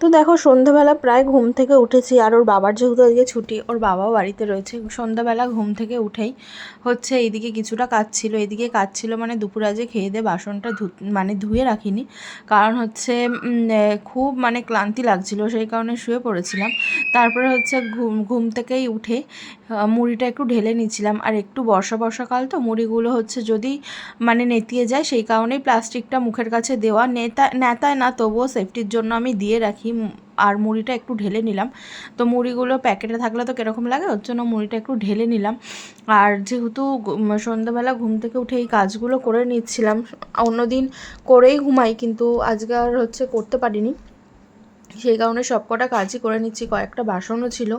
তো দেখো, সন্ধ্যাবেলা প্রায় ঘুম থেকে উঠেছি আর ওর বাবার যেহেতু আজকে ছুটি, ওর বাবাও বাড়িতে রয়েছে। সন্ধ্যাবেলা ঘুম থেকে উঠেই হচ্ছে এইদিকে কিছুটা কাজ ছিল। এদিকে কাজ ছিল মানে দুপুর আজকে খেয়ে দিয়ে বাসনটা ধু মানে ধুয়ে রাখিনি। কারণ হচ্ছে খুব মানে ক্লান্তি লাগছিল, সেই কারণে শুয়ে পড়েছিলাম। তারপরে হচ্ছে ঘুম ঘুম থেকেই উঠে মুড়িটা একটু ঢেলে নিচ্ছিলাম। আর একটু বর্ষা, বর্ষাকাল তো, মুড়িগুলো হচ্ছে যদি মানে নেতিয়ে যায়, সেই কারণেই প্লাস্টিকটা মুখের কাছে দেওয়া নেতা, নেতায় না, তবুও সেফটির জন্য আমি দিয়ে রাখি। উম, আর মুড়িটা একটু ঢেলে নিলাম। তো মুড়িগুলো প্যাকেটে থাকলে তো কীরকম লাগে? ওর জন্য মুড়িটা একটু ঢেলে নিলাম। আর যেহেতু সন্ধ্যাবেলা ঘুম থেকে উঠে এই কাজগুলো করে নিচ্ছিলাম অন্যদিন করেই ঘুমাই কিন্তু আজকে আর হচ্ছে করতে পারিনি। সেই কারণে সব কটা কাজই করে নিচ্ছি। কয়েকটা বাসনও ছিল।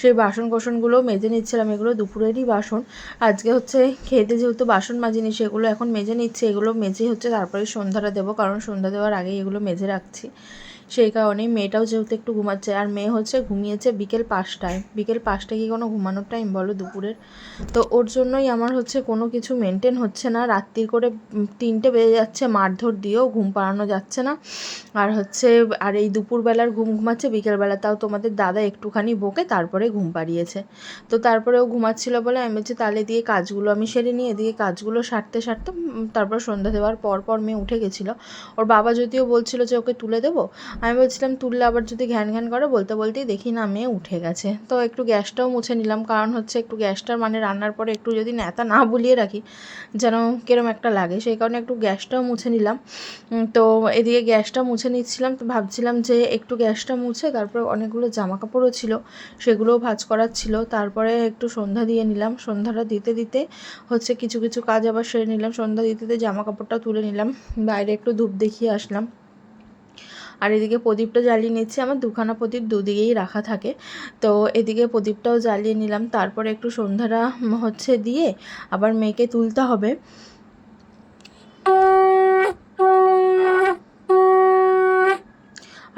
সেই বাসন কোসনগুলো মেজে নিচ্ছিলাম। এগুলো দুপুরেরই বাসন। আজকে হচ্ছে খেতে যেহেতু বাসন মাজিনি সেগুলো এখন মেজে নিচ্ছি। এগুলো মেজে হচ্ছে তারপরে সন্ধ্যাটা দেবো কারণ সন্ধ্যা দেওয়ার আগেই এগুলো মেজে রাখছি। সেই কারণেই মেয়েটাও যেহেতু একটু ঘুমাচ্ছে, আর মেয়ে হচ্ছে ঘুমিয়েছে বিকেল পাঁচটায়। বিকেল পাঁচটায় কি কোনো ঘুমানোর টাইম বলো দুপুরের? তো ওর জন্যই আমার হচ্ছে কোনো কিছু মেনটেন হচ্ছে না। রাত্রির করে তিনটে বেজে যাচ্ছে, মারধর দিয়েও ঘুম পাড়ানো যাচ্ছে না। আর হচ্ছে, আর এই দুপুরবেলার ঘুম ঘুমাচ্ছে, বিকেলবেলা তাও তোমাদের দাদা একটুখানি বকে, তারপরে ঘুম পাড়িয়েছে। তো তারপরে ও ঘুমাচ্ছিল বলে আমি বলছি, তাহলে দিয়ে কাজগুলো আমি সেরে নিয়ে এদিকে কাজগুলো সারতে সারতে তারপর সন্ধ্যা দেওয়ার পর পর মেয়ে উঠে গেছিল। ওর বাবা যদিও বলছিল যে, ওকে তুলে দেবো। আমি বলছিলাম, তুললে আবার যদি ঘ্যান ঘ্যান করে? বলতে বলতেই দেখি না, মেয়ে উঠে গেছে। তো একটু গ্যাসটাও মুছে নিলাম। কারণ হচ্ছে একটু গ্যাসটার মানে রান্নার পরে একটু যদি নেতা না বুলিয়ে রাখি, যেন কিরম একটা লাগে। সেই কারণে একটু গ্যাসটাও মুছে নিলাম। তো এদিকে গ্যাসটা মুছে নিচ্ছিলাম। তো ভাবছিলাম যে একটু গ্যাসটা মুছে, তারপরে অনেকগুলো জামা কাপড়ও ছিল, সেগুলোও ভাঁজ করার ছিল। তারপরে একটু সন্ধ্যা দিয়ে নিলাম। সন্ধ্যাটা দিতে দিতে হচ্ছে কিছু কিছু কাজ আবার সেরে নিলাম। সন্ধ্যা দিতে দিতে জামা কাপড়টা তুলে নিলাম। বাইরে একটু ধূপ দেখিয়ে আসলাম। আর এদিকে প্রদীপটা জ্বালিয়ে নিচ্ছি। আমার দুখানা প্রদীপ দুদিকেই রাখা থাকে। তো এদিকে প্রদীপটাও জ্বালিয়ে নিলাম। তারপরে একটু সন্ধ্যাটা হচ্ছে দিয়ে আবার মেয়েকে তুলতে হবে।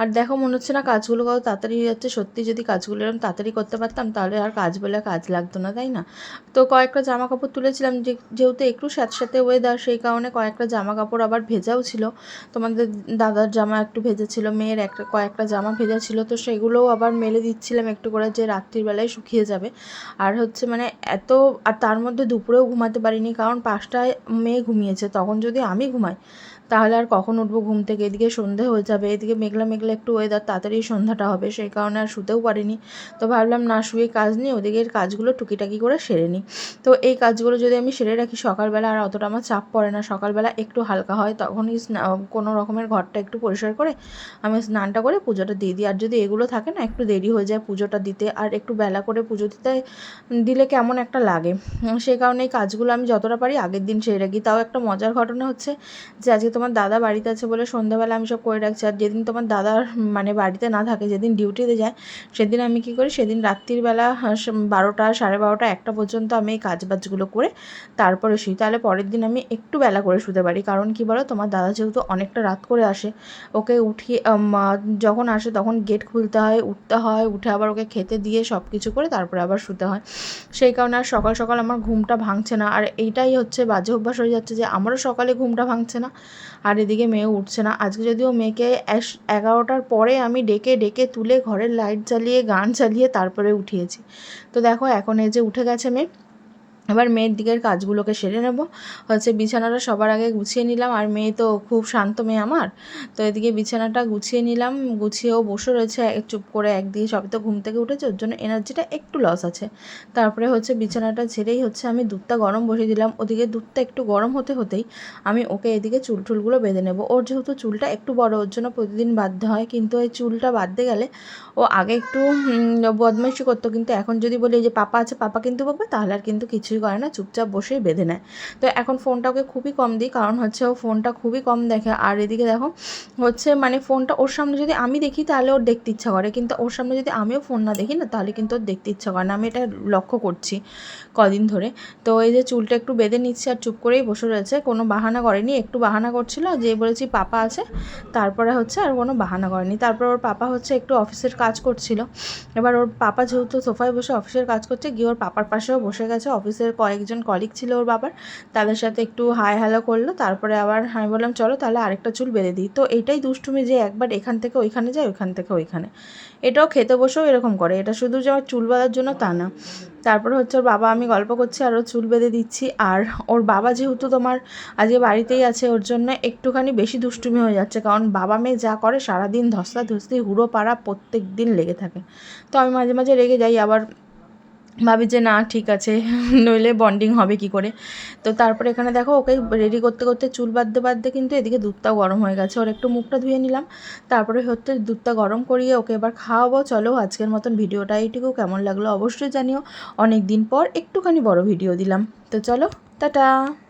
আর দেখো, মনে হচ্ছে না কাজগুলো কত তাড়াতাড়ি হয়ে যাচ্ছে। সত্যি যদি কাজগুলো এরকম তাড়াতাড়ি করতে পারতাম, তাহলে আর কাজ বলে কাজ লাগতো না, তাই না? তো কয়েকটা জামা কাপড় তুলেছিলাম যেহেতু একটু স্যাঁতস্যাঁতে ওয়েদার সেই কারণে কয়েকটা জামা কাপড় আবার ভেজাও ছিল। তোমাদের দাদার জামা একটু ভেজা ছিল মেয়ের একটা, কয়েকটা জামা ভেজা ছিল, তো সেগুলোও আবার মেলে দিচ্ছিলাম একটু করে, যে রাত্রির বেলায় শুকিয়ে যাবে। আর হচ্ছে মানে এত, আর তার মধ্যে দুপুরেও ঘুমাতে পারিনি, কারণ পাঁচটায় মেয়ে ঘুমিয়েছে, তখন যদি আমি ঘুমাই, তাহলে আর কখন উঠবো ঘুম থেকে? এদিকে সন্ধে হয়ে যাবে, এদিকে মেঘলা মেঘলা একটু ওয়েদার তাড়াতাড়ি সন্ধ্যাটা হবে, সেই কারণে আর শুতেও পারিনি। তো ভাবলাম, না, শুয়ে কাজ নিয়ে ওদিকের কাজগুলো টুকিটাকি করে সেরে নিই। তো এই কাজগুলো যদি আমি সেরে রাখি, সকালবেলা আর অতটা আমার চাপ পড়ে না। সকালবেলা একটু হালকা হয় তখনই কোনো রকমের ঘরটা একটু পরিষ্কার করে আমি স্নানটা করে পুজোটা দিয়ে দিই। আর যদি এগুলো থাকে না, একটু দেরি হয়ে যায় পুজোটা দিতে, আর একটু বেলা করে পুজো দিতে দিলে কেমন একটা লাগে। সেই কারণে এই কাজগুলো আমি যতটা পারি আগের দিন সেরে রাখি। তাও একটা মজার ঘটনা হচ্ছে যে, আজকে তোমার দাদা বাড়িতে আছে বলে সন্ধ্যাবেলা আমি সব করে রাখছি। আর যেদিন তোমার দাদার মানে বাড়িতে না থাকে, যেদিন ডিউটিতে যায়, সেদিন আমি কী করি, সেদিন রাত্রির বেলা বারোটা, সাড়ে বারোটা, একটা পর্যন্ত আমি এই কাজ বাজগুলো করে তারপরে শুই। তাহলে পরের দিন আমি একটু বেলা করে শুতে পারি। কারণ কি বলো, তোমার দাদা যেহেতু অনেকটা রাত করে আসে, ওকে উঠিয়ে যখন আসে তখন গেট খুলতে হয়, উঠতে হয়, উঠে আবার ওকে খেতে দিয়ে সব কিছু করে তারপরে আবার শুতে হয়। সেই কারণে আর সকাল সকাল আমার ঘুমটা ভাঙছে না। আর এইটাই হচ্ছে বাজে অভ্যাস হয়ে যাচ্ছে যে, আমারও সকালে ঘুমটা ভাঙছে না, আর এদিকে মেয়েও উঠছে না। আজকে যদিও মেয়েকে এস- এগারোটার পরে আমি ডেকে ডেকে তুলে ঘরের লাইট জ্বালিয়ে, গান চালিয়ে তারপরে উঠিয়েছি। তো দেখো এখন এই যে উঠে গেছে মেয়ে এবার মেয়ের দিকের কাজগুলোকে সেরে নেব। হচ্ছে বিছানাটা সবার আগে গুছিয়ে নিলাম। আর মেয়ে তো খুব শান্ত মেয়ে আমার। তো এদিকে বিছানাটা গুছিয়ে নিলাম। গুছিয়েও বসে রয়েছে। চুপ করে একদিকে সবে তো ঘুম থেকে উঠেছে, ওর জন্য এনার্জিটা একটু লস আছে। তারপরে হচ্ছে বিছানাটা ছেড়েই হচ্ছে আমি দুধটা গরম বসিয়ে দিলাম। ওদিকে দুধটা একটু গরম হতে হতেই আমি ওকে এদিকে চুল টুলগুলো বেঁধে নেব। ওর যেহেতু চুলটা একটু বড়, ওর জন্য প্রতিদিন বাঁধতে হয়। কিন্তু এই চুলটা বাঁধতে গেলে ও আগে একটু বদমাইশি করতো। কিন্তু এখন যদি বলি যে, পাপা আছে, পাপা কিন্তু বকবে, তাহলে আর কিন্তু কিছুই করে না, চুপচাপ বসেই বেঁধে নেয়। তো এখন ফোনটা ওকে খুবই কম দিই, কারণ হচ্ছে ও ফোনটা খুবই কম দেখে। আর এদিকে দেখো, হচ্ছে মানে ফোনটা ওর সামনে যদি আমি দেখি তাহলে ওর দেখতে ইচ্ছা করে, কিন্তু ওর সামনে যদি আমিও ফোন না দেখি না, তাহলে কিন্তু ওর দেখতে ইচ্ছা করে না। আমি এটা লক্ষ্য করছি কদিন ধরে। তো এই যে চুলটা একটু বেঁধে নিচ্ছে আর চুপ করেই বসে রয়েছে, কোনো বাহানা করেনি, একটু বাহানা করছিল, যে বলেছি পাপা আছে, তারপরে হচ্ছে আর কোনো বাহানা করেনি। তারপর ওর পাপা হচ্ছে একটু অফিসের কাজ করছিল। এবার ওর পাপা যেহেতু সোফায় বসে অফিসের কাজ করছে, গিয়ে ওর পাপার পাশেও বসে গেছে অফিসের অফিসের কয়েকজন কলিগ ছিল ওর বাবার, তাদের সাথে একটু হাই হ্যালো করল, তারপরে আবার আমি বললাম, চলো তাহলে আরেকটা চুল বেঁধে দিই। তো এটাই দুষ্টুমি যে একবার এখান থেকে ওইখানে যায়, ওইখান থেকে ওইখানে। এটাও খেতে বসেও এরকম করে, এটা শুধু যে আমার চুল বাঁধার জন্য তা না। তারপরে হচ্ছে ওর বাবা, আমি গল্প করছি, আর ওর চুল বেঁধে দিচ্ছি। আর ওর বাবা যেহেতু তোমার আজকে বাড়িতেই আছে, ওর জন্য একটুখানি বেশি দুষ্টুমি হয়ে যাচ্ছে, কারণ বাবা মেয়ে যা করে, সারাদিন ধস্তা ধস্তি হুড়ো পাড়া প্রত্যেক দিন লেগে থাকে। তো আমি মাঝে মাঝে রেগে যাই, আবার ভাবি যে, না, ঠিক আছে, নইলে বন্ডিং হবে কি করে? তো তারপরে এখানে দেখো, ওকে রেডি করতে করতে চুল বাঁধতে বাঁধতে কিন্তু এদিকে দুধটাও গরম হয়ে গেছে। ওর একটু মুখটা ধুয়ে নিলাম। তারপরে হচ্ছে দুধটা গরম করিয়ে ওকে এবার খাওয়াবো। চলো, আজকের মতন ভিডিওটা এইটুকু। কেমন লাগল অবশ্যই জানিও। অনেক দিন পর একটুখানি বড় ভিডিও দিলাম। তো চলো, টাটা!